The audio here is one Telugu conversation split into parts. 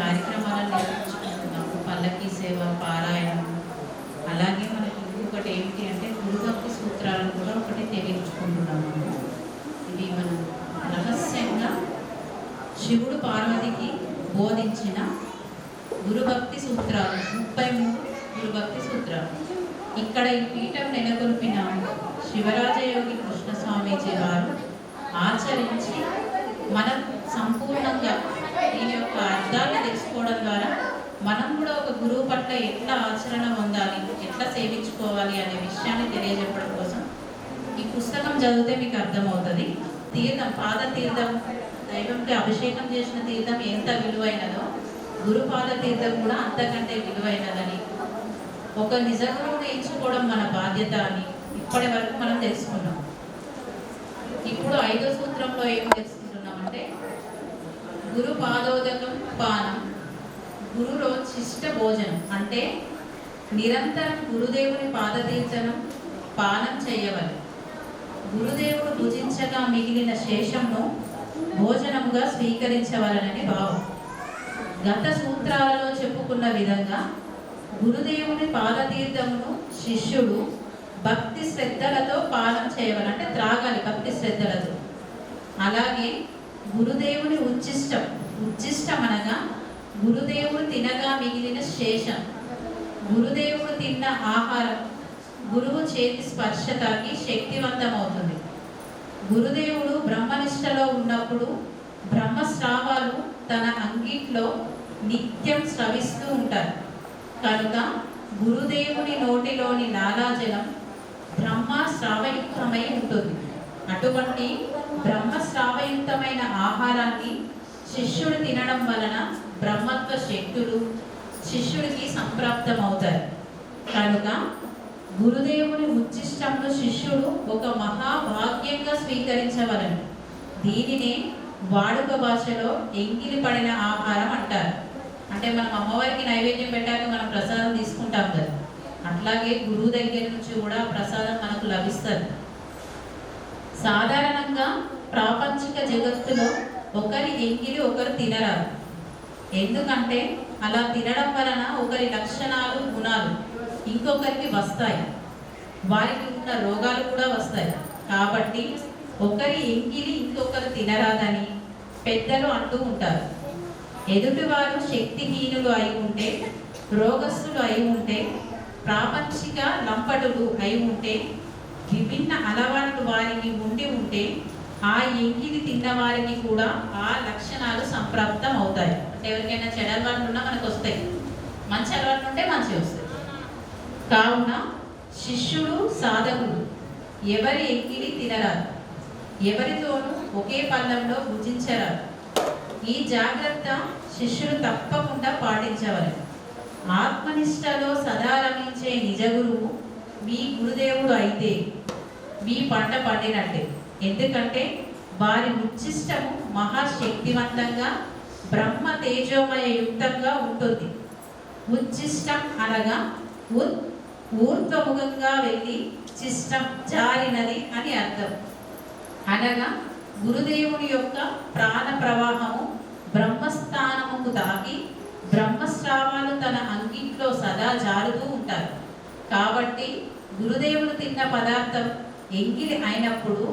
కార్యక్రమాలను నిర్వహించుకుంటున్నాము పల్లకి సేవ పారాయణం. అలాగే మనకి ఇంకొకటి ఏమిటి అంటే గురుభక్తి సూత్రాలను కూడా ఒకటి తెలియచుకుంటున్నాము ఇవి మనం రహస్యంగా శివుడు పార్వతికి బోధించిన గురుభక్తి సూత్రాలు. ముప్పై మూడు గురుభక్తి సూత్రాలు. ఇక్కడ ఈ పీఠం నెలకొల్పిన శివరాజయోగి కృష్ణ స్వామీజీ వారు ఆచరించి మనం సంపూర్ణంగా దీని యొక్క అర్థాన్ని తెలుసుకోవడం ద్వారా మనం కూడా ఒక గురువు పట్ల ఎట్లా ఆచరణ పొందాలి? ఎట్లా సేవించుకోవాలి అనే విషయాన్ని తెలియజెప్పడం కోసం ఈ పుస్తకం చదివితే మీకు అర్థమవుతుంది. తీర్థం పాద తీర్థం దైవంకి అభిషేకం చేసిన తీర్థం ఎంత విలువైనదో గురుపాద తీర్థం కూడా అంతకంటే విలువైనదని. ఒక నిజగురువుని ఎంచుకోవడం మన బాధ్యత అని ఇప్పటి వరకు మనం తెలుసుకున్నాం. ఇప్పుడు ఐదో సూత్రంలో ఏం తెలుసుకుంటున్నామంటే గురు పాదోదకం పానం. గురులో శిష్ట భోజనం అంటే నిరంతరం గురుదేవుని పాదతీర్చనం పానం చేయవలె. గురుదేవుడు భుజించగా మిగిలిన శేషంను భోజనముగా స్వీకరించవలనని భావం. గత సూత్రాలలో చెప్పుకున్న విధంగా గురుదేవుని పాదతీర్థమును శిష్యుడు భక్తి శ్రద్ధలతో పానం చేయవాలి అంటే త్రాగాలి భక్తి శ్రద్ధలతో. అలాగే గురుదేవుని ఉచ్చిష్టం ఉచ్చిష్టం అనగా గురుదేవుడు తినగా మిగిలిన శేషం. గురుదేవుడు తిన్న ఆహారం గురువు చేతి స్పర్శ తాకి శక్తివంతమవుతుంది. గురుదేవుడు బ్రహ్మనిష్టలో ఉన్నప్పుడు బ్రహ్మస్రావాలు తన అంగిట్లో నిత్యం స్రవిస్తూ ఉంటారు కనుక గురుదేవుని నోటిలోని లాలాజలం బ్రహ్మ స్రావయుక్తమై ఉంటుంది. అటువంటి బ్రహ్మ స్రావయుక్తమైన ఆహారాన్ని శిష్యుడు తినడం వలన బ్రహ్మత్వ శక్తులు శిష్యుడికి సంప్రాప్తమవుతారు కనుక గురుదేవుని ఉచ్చిష్టంను శిష్యుడు ఒక మహాభాగ్యంగా స్వీకరించవలను. దీనినే వాడుక భాషలో ఎంగిలి పడిన ఆహారం అంటారు. అంటే మనం అమ్మవారికి నైవేద్యం పెట్టాక మనం ప్రసాదం తీసుకుంటాం కదా. అట్లాగే గురువు దగ్గర నుంచి కూడా ప్రసాదం మనకు లభిస్తుంది. సాధారణంగా ప్రాపంచిక జగత్తులో ఒకరి ఎంగిలి ఒకరు తినరారు ఎందుకంటే అలా తినడం వలన ఒకరి లక్షణాలు గుణాలు ఇంకొకరికి వస్తాయి. వారికి ఉన్న రోగాలు కూడా వస్తాయి. కాబట్టి ఒకరి ఎంగిలి ఇంకొకరు తినరాదని పెద్దలు అంటూ ఉంటారు. ఎదుటివారు శక్తిహీనులు అయి ఉంటే రోగస్తులు అయి ఉంటే ప్రాపంచిక లంపటులు అయి ఉంటే విభిన్న అలవాట్లు వారికి ఉండి ఉంటే ఆ ఎంగిలి తిన్న వారికి కూడా ఆ లక్షణాలు సంప్రాప్తం అవుతాయి అంటే ఎవరికైనా చెడు అలవాట్లు ఉన్నా మనకు వస్తాయి. మంచి అలవాట్లు ఉంటే మంచి వస్తాయి. కావున శిష్యుడు సాధకుడు ఎవరి ఎంగిలి తినరాదు. ఎవరితోనూ ఒకే పళ్ళంలో భుజించరాదు. ఈ జాగ్రత్త శిష్యుడు తప్పకుండా పాటించవాలి. ఆత్మనిష్టలో సదా రమించే నిజ గురువు మీ గురుదేవుడు అయితే మీ పంట పండినట్టే. ఎందుకంటే వారి ఉచ్చిష్టము మహాశక్తివంతంగా బ్రహ్మ తేజోమయ యుక్తంగా ఉంటుంది. ఉచ్చిష్టం అనగా ఉత్ ఊర్ధ్వముఖంగా వెళ్ళి చిష్టం జారినది అని అర్థం. అనగా గురుదేవుని యొక్క ప్రాణ ప్రవాహము బ్రహ్మస్థానముకు తాకి బ్రహ్మస్రావాలు తన అంగిట్లో సదా జారుతూ ఉంటారు. కాబట్టి గురుదేవుడు తిన్న పదార్థం ఎంగిలి అయినప్పుడు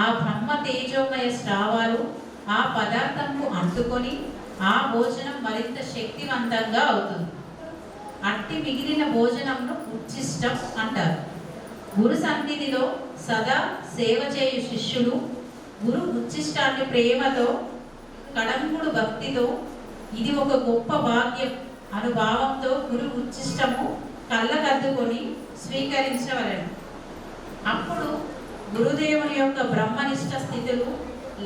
ఆ బ్రహ్మ తేజోమయ స్రావాలు ఆ పదార్థంకు అంటుకొని ఆ భోజనం మరింత శక్తివంతంగా అవుతుంది. అట్టి మిగిలిన భోజనంను ఉచ్చిష్టం అంటారు. గురు సన్నిధిలో సదా సేవ చేయు శిష్యులు గురు ఉచ్చిష్టాన్ని ప్రేమతో కడంగుడు భక్తితో ఇది ఒక గొప్ప భాగ్యం అనుభావంతో గురు ఉచ్చిష్టము కళ్ళకద్దుకొని స్వీకరించవలను. అప్పుడు గురుదేవుని యొక్క బ్రహ్మనిష్ట స్థితులు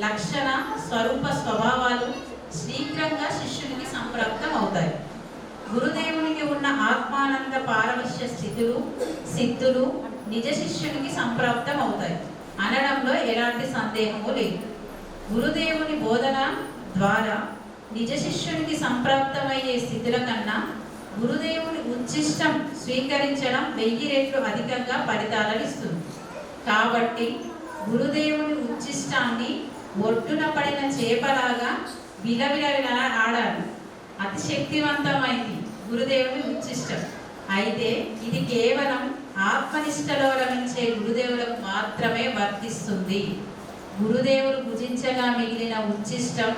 లక్షణ స్వరూప స్వభావాలు శీఘ్రంగా శిష్యునికి సంప్రాప్తం అవుతాయి గురుదేవునికి ఉన్న ఆత్మానంద పారవశ్య స్థితులు సిద్ధులు నిజ శిష్యునికి సంప్రాప్తం అవుతాయి అనడంలో ఎలాంటి సందేహము లేదు. గురుదేవుని బోధన ద్వారా నిజ శిష్యునికి సంప్రాప్తమయ్యే స్థితుల కన్నా గురుదేవుని ఉచ్చిష్టం స్వీకరించడం వెయ్యి రెట్లు అధికంగా ఫలితాలను ఇస్తుంది. కాబట్టి గురుదేవుని ఉచ్చిష్టాన్ని ఒడ్డున పడిన చేపలాగా విలవిలవిలా ఆడాడు. అతి శక్తివంతమైంది గురుదేవుని ఉచ్చిష్టం. అయితే ఇది కేవలం ఆత్మనిష్టలో లభించే గురుదేవులకు మాత్రమే వర్తిస్తుంది. గురుదేవులు భుజించగా మిగిలిన ఉచ్చిష్టం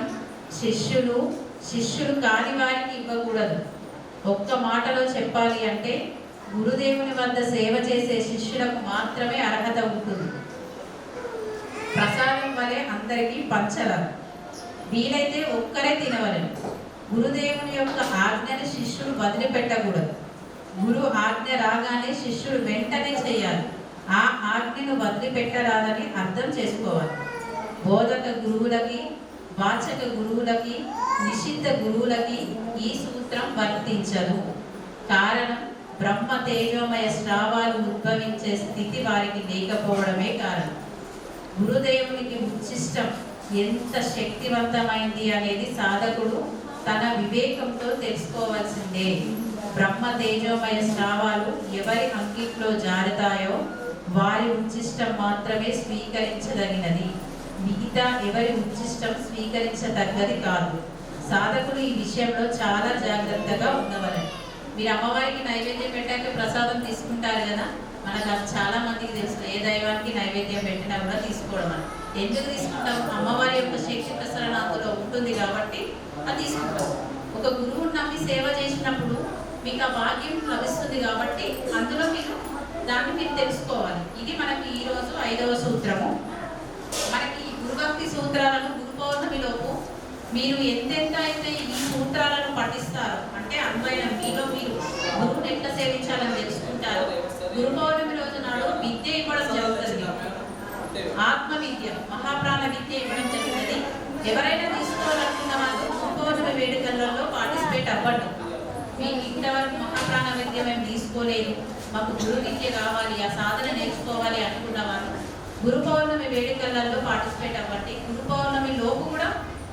శిష్యులు శిష్యులు కాని వారికి ఇవ్వకూడదు. ఒక్క మాటలో చెప్పాలి అంటే గురుదేవుని వద్ద సేవ చేసే శిష్యులకు మాత్రమే అర్హత ఉంటుంది ప్రసాదం వలె అందరికీ పంచరాదు వీలైతే ఒక్కరే తినవలను గురుదేవుని యొక్క ఆజ్ఞని శిష్యుడు వదిలిపెట్టకూడదు. గురు ఆజ్ఞ రాగానే శిష్యుడు వెంటనే చేయాలి. ఆ ఆజ్ఞను వదిలిపెట్టరాదని అర్థం చేసుకోవాలి. బోధక గురువులకి వాచక గురువులకి నిషిద్ధ గురువులకి ఈ సూత్రం వర్తించదు. కారణం బ్రహ్మ తేజోమయ స్రావాలు ఉద్భవించే స్థితి వారికి లేకపోవడమే కారణం. గురుదేవునికి ఉచ్చిష్టం ఎంత శక్తివంతమైంది అనేది సాధకుడు తన వివేకంతో తెలుసుకోవాల్సిందే. బ్రహ్మ తేజోమయ స్రావాలు ఎవరి అంకిట్లో జారుతాయో వారి ఉచ్చిష్టం మాత్రమే స్వీకరించదగినది. మిగతా ఎవరి ఉచ్చిష్టం స్వీకరించదగ్గది కాదు. సాధకుడు ఈ విషయంలో చాలా జాగ్రత్తగా ఉండవలండి మీరు అమ్మవారికి నైవేద్యం పెట్టాక ప్రసాదం తీసుకుంటారు కదా? మనకు అది చాలా మందికి తెలుసు. ఏ దైవానికి నైవేద్యం పెట్టినా కూడా తీసుకోవడం అని. ఎందుకు తీసుకుంటాం? అమ్మవారి యొక్క శక్తి ప్రసరణ అందులో ఉంటుంది కాబట్టి అది తీసుకుంటాం. ఒక గురువుని నమ్మి సేవ చేసినప్పుడు మీకు ఆ భాగ్యం లభిస్తుంది కాబట్టి అందులో మీరు దాన్ని మీరు తెలుసుకోవాలి. ఇది మనకి ఈరోజు ఐదవ సూత్రము. మనకి ఈ గురుభక్తి సూత్రాలను గురు పౌర్ణమిలోపు మీరు ఎంతెంత అయితే ఈ సూత్రాలను పఠిస్తారో అంటే అందువైన మీలో మీరు గురువుని ఎట్లా సేవించాలని తెలుసుకుంటారు? గురు పౌర్ణమి రోజు నాడు విద్య ఇవ్వడం జరుగుతుంది. ఆత్మ విద్య మహాప్రాణ విద్య ఇవ్వడం జరుగుతుంది. ఎవరైనా తీసుకోవాలనుకున్న వాళ్ళు గురు పౌర్ణమి వేడుకలలో పార్టిసిపేట్ అవ్వండి. మేము ఇంతవరకు మహాప్రాణ విద్య మేము తీసుకోలేదు. మాకు గురు విద్య కావాలి ఆ సాధన నేర్చుకోవాలి అనుకున్న వాళ్ళు గురు పౌర్ణమి వేడుకలలో పార్టిసిపేట్ అవ్వండి. గురు పౌర్ణమి లోపు కూడా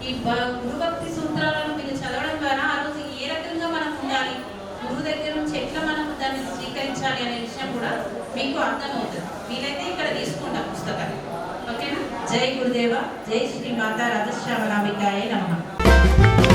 ఈ గురుభక్తి సూత్రాలను మీరు చదవడం ద్వారా ఆ రోజు ఏ రకంగా మనం ఉండాలి గురువు దగ్గర నుంచి ఎట్లా మనం దాన్ని స్వీకరించాలి అనే విషయం కూడా మీకు అర్థమవుతుంది. వీలైతే ఇక్కడ తీసుకుంటాం పుస్తకాన్ని. ఓకేనా? జై గురుదేవ జై శ్రీ మాతా రథశ్యామలాంబికాయ నమః.